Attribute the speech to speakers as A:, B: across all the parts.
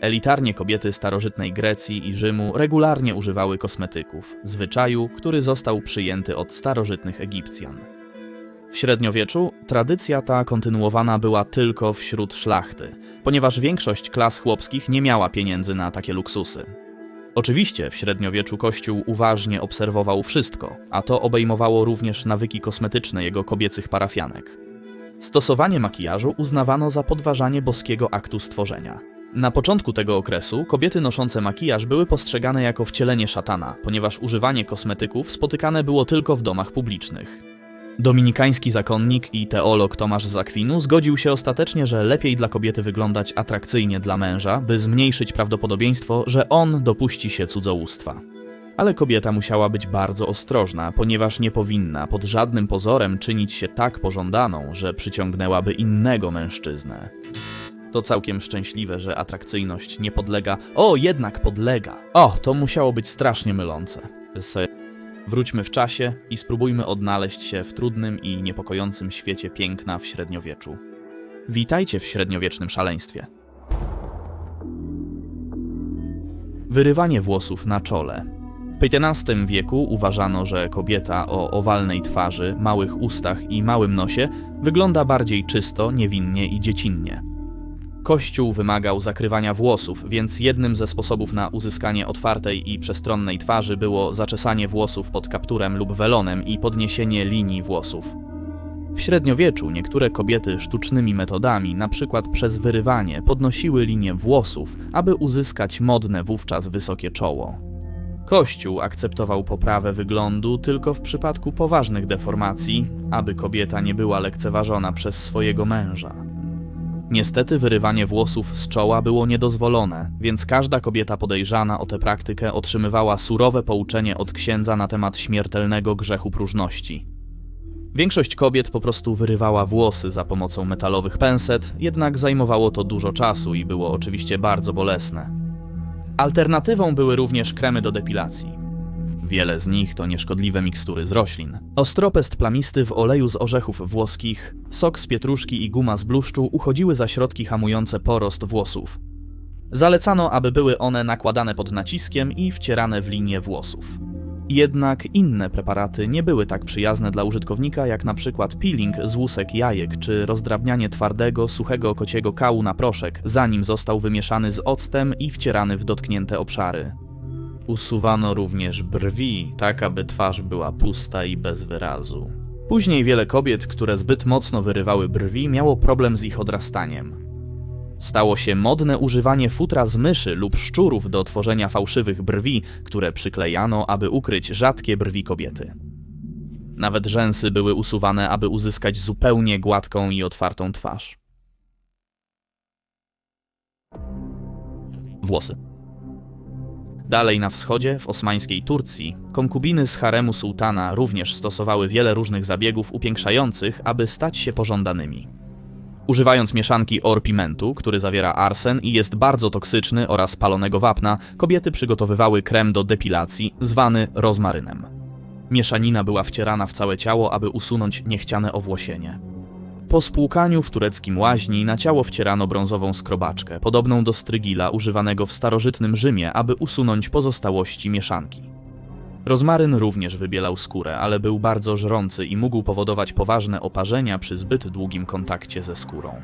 A: Elitarnie kobiety starożytnej Grecji i Rzymu regularnie używały kosmetyków, zwyczaju, który został przyjęty od starożytnych Egipcjan. W średniowieczu tradycja ta kontynuowana była tylko wśród szlachty, ponieważ większość klas chłopskich nie miała pieniędzy na takie luksusy. Oczywiście w średniowieczu Kościół uważnie obserwował wszystko, a to obejmowało również nawyki kosmetyczne jego kobiecych parafianek. Stosowanie makijażu uznawano za podważanie boskiego aktu stworzenia. Na początku tego okresu kobiety noszące makijaż były postrzegane jako wcielenie szatana, ponieważ używanie kosmetyków spotykane było tylko w domach publicznych. Dominikański zakonnik i teolog Tomasz z Akwinu zgodził się ostatecznie, że lepiej dla kobiety wyglądać atrakcyjnie dla męża, by zmniejszyć prawdopodobieństwo, że on dopuści się cudzołóstwa. Ale kobieta musiała być bardzo ostrożna, ponieważ nie powinna pod żadnym pozorem czynić się tak pożądaną, że przyciągnęłaby innego mężczyznę. To całkiem szczęśliwe, że atrakcyjność nie podlega. O, jednak podlega! O, to musiało być strasznie mylące. Wróćmy w czasie i spróbujmy odnaleźć się w trudnym i niepokojącym świecie piękna w średniowieczu. Witajcie w średniowiecznym szaleństwie. Wyrywanie włosów na czole. W XV wieku uważano, że kobieta o owalnej twarzy, małych ustach i małym nosie wygląda bardziej czysto, niewinnie i dziecinnie. Kościół wymagał zakrywania włosów, więc jednym ze sposobów na uzyskanie otwartej i przestronnej twarzy było zaczesanie włosów pod kapturem lub welonem i podniesienie linii włosów. W średniowieczu niektóre kobiety sztucznymi metodami, przykład przez wyrywanie, podnosiły linię włosów, aby uzyskać modne wówczas wysokie czoło. Kościół akceptował poprawę wyglądu tylko w przypadku poważnych deformacji, aby kobieta nie była lekceważona przez swojego męża. Niestety wyrywanie włosów z czoła było niedozwolone, więc każda kobieta podejrzana o tę praktykę otrzymywała surowe pouczenie od księdza na temat śmiertelnego grzechu próżności. Większość kobiet po prostu wyrywała włosy za pomocą metalowych penset, jednak zajmowało to dużo czasu i było oczywiście bardzo bolesne. Alternatywą były również kremy do depilacji. Wiele z nich to nieszkodliwe mikstury z roślin. Ostropest plamisty w oleju z orzechów włoskich, sok z pietruszki i guma z bluszczu uchodziły za środki hamujące porost włosów. Zalecano, aby były one nakładane pod naciskiem i wcierane w linię włosów. Jednak inne preparaty nie były tak przyjazne dla użytkownika jak na przykład peeling z łusek jajek czy rozdrabnianie twardego, suchego kociego kału na proszek, zanim został wymieszany z octem i wcierany w dotknięte obszary. Usuwano również brwi, tak aby twarz była pusta i bez wyrazu. Później wiele kobiet, które zbyt mocno wyrywały brwi, miało problem z ich odrastaniem. Stało się modne używanie futra z myszy lub szczurów do tworzenia fałszywych brwi, które przyklejano, aby ukryć rzadkie brwi kobiety. Nawet rzęsy były usuwane, aby uzyskać zupełnie gładką i otwartą twarz. Włosy. Dalej na wschodzie, w osmańskiej Turcji, konkubiny z haremu sułtana również stosowały wiele różnych zabiegów upiększających, aby stać się pożądanymi. Używając mieszanki orpimentu, który zawiera arsen i jest bardzo toksyczny oraz palonego wapna, kobiety przygotowywały krem do depilacji, zwany rozmarynem. Mieszanina była wcierana w całe ciało, aby usunąć niechciane owłosienie. Po spłukaniu w tureckim łaźni na ciało wcierano brązową skrobaczkę, podobną do strygila używanego w starożytnym Rzymie, aby usunąć pozostałości mieszanki. Rozmaryn również wybielał skórę, ale był bardzo żrący i mógł powodować poważne oparzenia przy zbyt długim kontakcie ze skórą.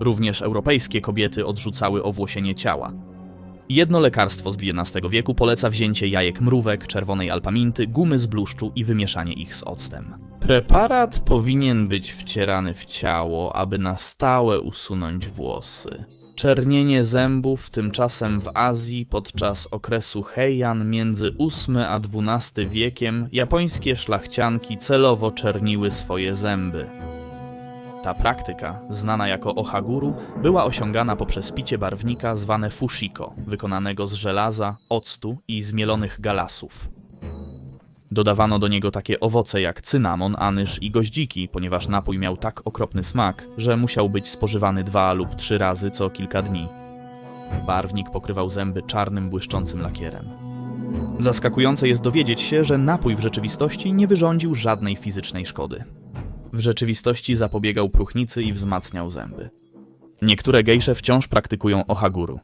A: Również europejskie kobiety odrzucały owłosienie ciała. Jedno lekarstwo z XI wieku poleca wzięcie jajek mrówek, czerwonej alpaminty, gumy z bluszczu i wymieszanie ich z octem. Preparat powinien być wcierany w ciało, aby na stałe usunąć włosy. Czernienie zębów tymczasem w Azji podczas okresu Heian między VIII a XII wiekiem japońskie szlachcianki celowo czerniły swoje zęby. Ta praktyka, znana jako ohaguru, była osiągana poprzez picie barwnika zwane fushiko, wykonanego z żelaza, octu i zmielonych galasów. Dodawano do niego takie owoce jak cynamon, anyż i goździki, ponieważ napój miał tak okropny smak, że musiał być spożywany dwa lub trzy razy co kilka dni. Barwnik pokrywał zęby czarnym, błyszczącym lakierem. Zaskakujące jest dowiedzieć się, że napój w rzeczywistości nie wyrządził żadnej fizycznej szkody w rzeczywistości zapobiegał próchnicy i wzmacniał zęby. Niektóre gejsze wciąż praktykują ohaguru.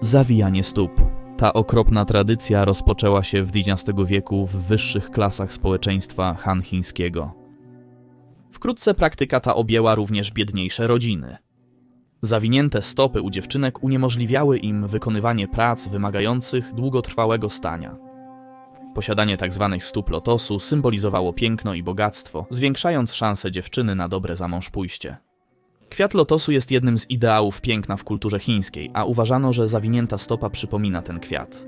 A: Zawijanie stóp. Ta okropna tradycja rozpoczęła się w XIX wieku w wyższych klasach społeczeństwa Han chińskiego. Wkrótce praktyka ta objęła również biedniejsze rodziny. Zawinięte stopy u dziewczynek uniemożliwiały im wykonywanie prac wymagających długotrwałego stania. Posiadanie tzw. stóp lotosu symbolizowało piękno i bogactwo, zwiększając szanse dziewczyny na dobre zamążpójście. Kwiat lotosu jest jednym z ideałów piękna w kulturze chińskiej, a uważano, że zawinięta stopa przypomina ten kwiat.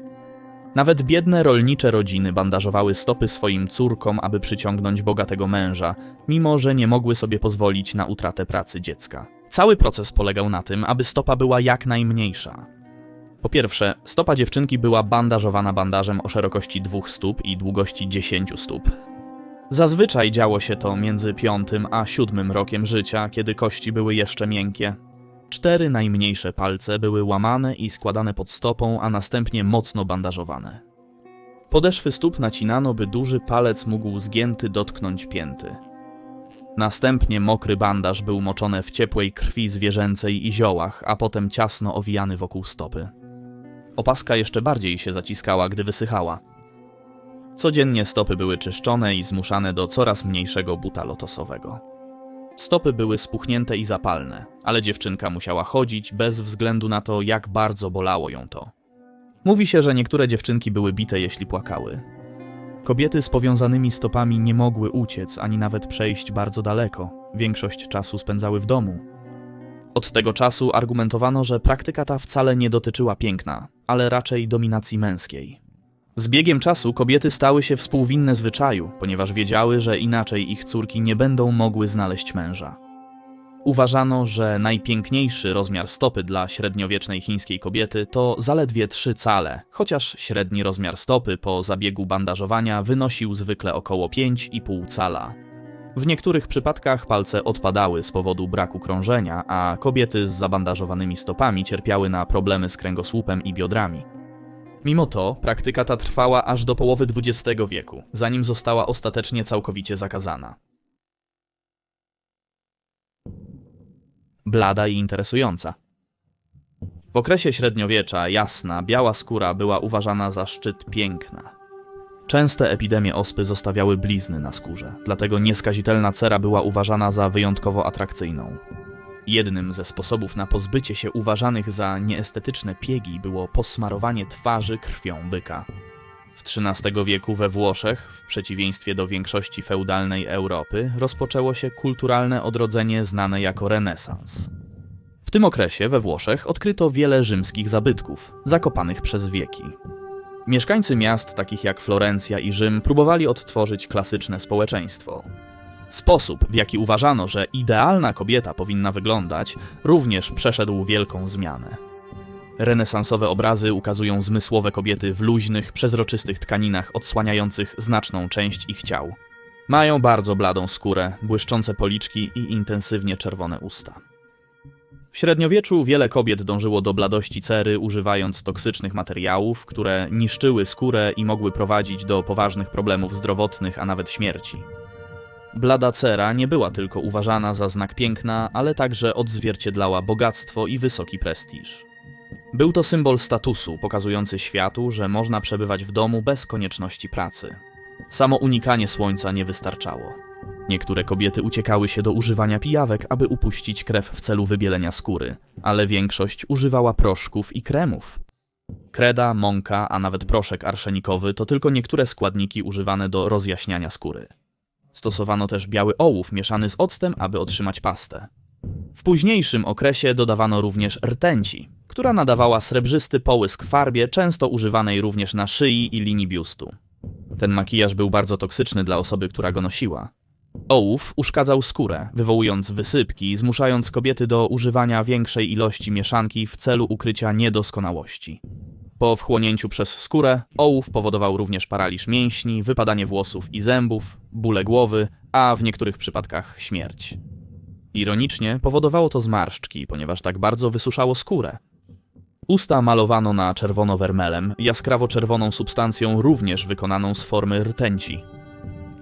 A: Nawet biedne rolnicze rodziny bandażowały stopy swoim córkom, aby przyciągnąć bogatego męża, mimo że nie mogły sobie pozwolić na utratę pracy dziecka. Cały proces polegał na tym, aby stopa była jak najmniejsza. Po pierwsze, stopa dziewczynki była bandażowana bandażem o szerokości dwóch stóp i długości 10 stóp. Zazwyczaj działo się to między piątym a siódmym rokiem życia, kiedy kości były jeszcze miękkie. Cztery najmniejsze palce były łamane i składane pod stopą, a następnie mocno bandażowane. Podeszwy stóp nacinano, by duży palec mógł zgięty dotknąć pięty. Następnie mokry bandaż był moczony w ciepłej krwi zwierzęcej i ziołach, a potem ciasno owijany wokół stopy. Opaska jeszcze bardziej się zaciskała, gdy wysychała. Codziennie stopy były czyszczone i zmuszane do coraz mniejszego buta lotosowego. Stopy były spuchnięte i zapalne, ale dziewczynka musiała chodzić bez względu na to, jak bardzo bolało ją to. Mówi się, że niektóre dziewczynki były bite, jeśli płakały. Kobiety z powiązanymi stopami nie mogły uciec ani nawet przejść bardzo daleko. Większość czasu spędzały w domu. Od tego czasu argumentowano, że praktyka ta wcale nie dotyczyła piękna, ale raczej dominacji męskiej. Z biegiem czasu kobiety stały się współwinne zwyczaju, ponieważ wiedziały, że inaczej ich córki nie będą mogły znaleźć męża. Uważano, że najpiękniejszy rozmiar stopy dla średniowiecznej chińskiej kobiety to zaledwie 3 cale, chociaż średni rozmiar stopy po zabiegu bandażowania wynosił zwykle około 5,5 cala. W niektórych przypadkach palce odpadały z powodu braku krążenia, a kobiety z zabandażowanymi stopami cierpiały na problemy z kręgosłupem i biodrami. Mimo to praktyka ta trwała aż do połowy XX wieku, zanim została ostatecznie całkowicie zakazana. Blada i interesująca. W okresie średniowiecza jasna, biała skóra była uważana za szczyt piękna. Częste epidemie ospy zostawiały blizny na skórze, dlatego nieskazitelna cera była uważana za wyjątkowo atrakcyjną. Jednym ze sposobów na pozbycie się uważanych za nieestetyczne piegi było posmarowanie twarzy krwią byka. W XIII wieku we Włoszech, w przeciwieństwie do większości feudalnej Europy, rozpoczęło się kulturalne odrodzenie znane jako renesans. W tym okresie we Włoszech odkryto wiele rzymskich zabytków, zakopanych przez wieki. Mieszkańcy miast takich jak Florencja i Rzym próbowali odtworzyć klasyczne społeczeństwo. Sposób, w jaki uważano, że idealna kobieta powinna wyglądać, również przeszedł wielką zmianę. Renesansowe obrazy ukazują zmysłowe kobiety w luźnych, przezroczystych tkaninach odsłaniających znaczną część ich ciał. Mają bardzo bladą skórę, błyszczące policzki i intensywnie czerwone usta. W średniowieczu wiele kobiet dążyło do bladości cery, używając toksycznych materiałów, które niszczyły skórę i mogły prowadzić do poważnych problemów zdrowotnych, a nawet śmierci. Blada cera nie była tylko uważana za znak piękna, ale także odzwierciedlała bogactwo i wysoki prestiż. Był to symbol statusu, pokazujący światu, że można przebywać w domu bez konieczności pracy. Samo unikanie słońca nie wystarczało. Niektóre kobiety uciekały się do używania pijawek, aby upuścić krew w celu wybielenia skóry, ale większość używała proszków i kremów. Kreda, mąka, a nawet proszek arszenikowy to tylko niektóre składniki używane do rozjaśniania skóry. Stosowano też biały ołów mieszany z octem, aby otrzymać pastę. W późniejszym okresie dodawano również rtęci, która nadawała srebrzysty połysk farbie, często używanej również na szyi i linii biustu. Ten makijaż był bardzo toksyczny dla osoby, która go nosiła. Ołów uszkadzał skórę, wywołując wysypki, zmuszając kobiety do używania większej ilości mieszanki w celu ukrycia niedoskonałości. Po wchłonięciu przez skórę, ołów powodował również paraliż mięśni, wypadanie włosów i zębów, bóle głowy, a w niektórych przypadkach śmierć. Ironicznie powodowało to zmarszczki, ponieważ tak bardzo wysuszało skórę. Usta malowano na czerwono wermelem, jaskrawo czerwoną substancją również wykonaną z formy rtęci.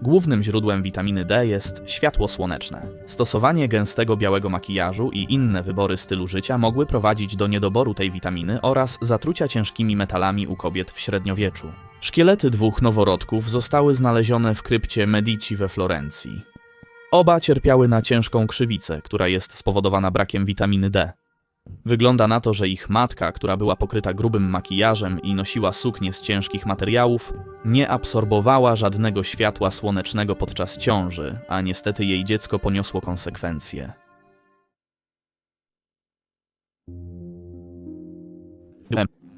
A: Głównym źródłem witaminy D jest światło słoneczne. Stosowanie gęstego białego makijażu i inne wybory stylu życia mogły prowadzić do niedoboru tej witaminy oraz zatrucia ciężkimi metalami u kobiet w średniowieczu. Szkielety dwóch noworodków zostały znalezione w krypcie Medici we Florencji. Oba cierpiały na ciężką krzywicę, która jest spowodowana brakiem witaminy D. Wygląda na to, że ich matka, która była pokryta grubym makijażem i nosiła suknię z ciężkich materiałów, nie absorbowała żadnego światła słonecznego podczas ciąży, a niestety jej dziecko poniosło konsekwencje.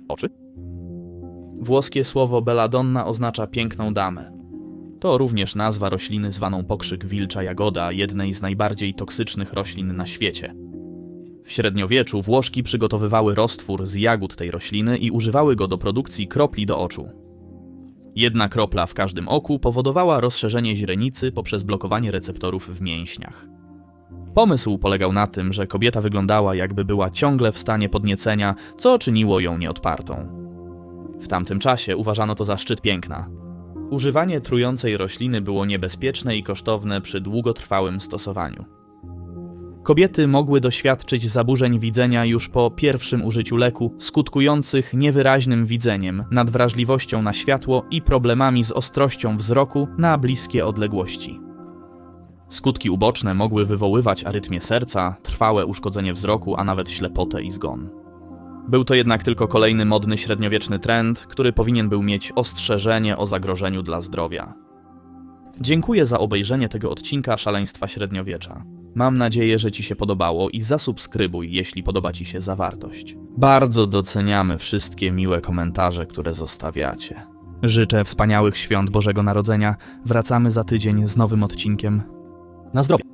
A: Oczy? Włoskie słowo belladonna oznacza piękną damę. To również nazwa rośliny zwaną pokrzyk wilcza jagoda, jednej z najbardziej toksycznych roślin na świecie. W średniowieczu Włoszki przygotowywały roztwór z jagód tej rośliny i używały go do produkcji kropli do oczu. Jedna kropla w każdym oku powodowała rozszerzenie źrenicy poprzez blokowanie receptorów w mięśniach. Pomysł polegał na tym, że kobieta wyglądała jakby była ciągle w stanie podniecenia, co czyniło ją nieodpartą. W tamtym czasie uważano to za szczyt piękna. Używanie trującej rośliny było niebezpieczne i kosztowne przy długotrwałym stosowaniu. Kobiety mogły doświadczyć zaburzeń widzenia już po pierwszym użyciu leku, skutkujących niewyraźnym widzeniem, nadwrażliwością na światło i problemami z ostrością wzroku na bliskie odległości. Skutki uboczne mogły wywoływać arytmię serca, trwałe uszkodzenie wzroku, a nawet ślepotę i zgon. Był to jednak tylko kolejny modny średniowieczny trend, który powinien był mieć ostrzeżenie o zagrożeniu dla zdrowia. Dziękuję za obejrzenie tego odcinka Szaleństwa Średniowiecza. Mam nadzieję, że Ci się podobało i zasubskrybuj, jeśli podoba Ci się zawartość. Bardzo doceniamy wszystkie miłe komentarze, które zostawiacie. Życzę wspaniałych świąt Bożego Narodzenia. Wracamy za tydzień z nowym odcinkiem. Na zdrowie!